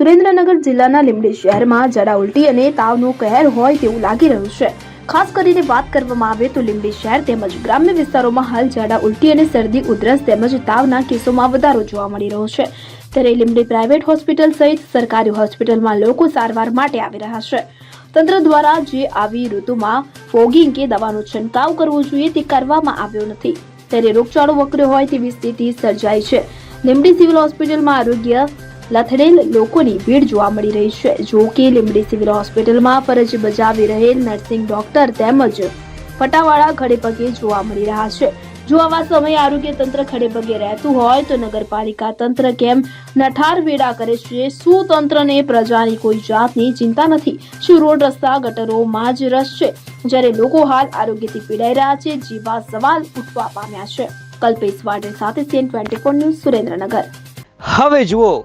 સુરેન્દ્રનગર જિલ્લાના લીંબડી શહેરમાં જડા ઉલટી અને તાવનો કહેર હોય તેવું લાગી રહ્યું છે. ખાસ કરીને વાત કરવામાં આવે તો લીંબડી શહેર તેમજ ગ્રામ્ય વિસ્તારોમાં હાલ ઝાડા ઉલટી અને શરદી, ઉધરસ તેમજ તાવના કેસોમાં વધારો જોવા મળી રહ્યો છે. ત્યારે લીંબડી પ્રાઇવેટ હોસ્પિટલ સહિત સરકારી હોસ્પિટલમાં લોકો સારવાર માટે આવી રહ્યા છે. તંત્ર દ્વારા જે આવી ઋતુમાં ફોગિંગ કે દવાનો છંટકાવ કરવો જોઈએ તે કરવામાં આવ્યો નથી. ત્યારે રોગચાળો વકર્યો હોય તેવી સ્થિતિ સર્જાઈ છે. લીંબડી સિવિલ હોસ્પિટલમાં આરોગ્ય લથડેલ લોકોની ભીડ જોવા મળી રહી છે. જો કે લીંબડી સિવિલ હોસ્પિટલમાં ફરજ બજાવી રહેલ નર્સિંગ ડોક્ટર તેમજ ફટાવાળા ખડે પગે જોવા મળી રહ્યા છે. જો આવા સમયે આરોગ્ય તંત્ર ખડે પગે રહેતું હોય તો નગરપાલિકા તંત્ર કેમ નઠાર વેડા કરે છે? શું તંત્રને પ્રજાની કોઈ જાતની ચિંતા નથી? શું રોડ રસ્તા ગટરોમાં જ રસ છે? જ્યારે લોકો હાલ આરોગ્યથી પીડાઈ રહ્યા છે, જેવા સવાલ ઉઠવા પામ્યા છે. કલ્પેશ વાડે સાથે સીએન ટ્વેન્ટી ન્યૂઝ સુરેન્દ્રનગર. હવે જુઓ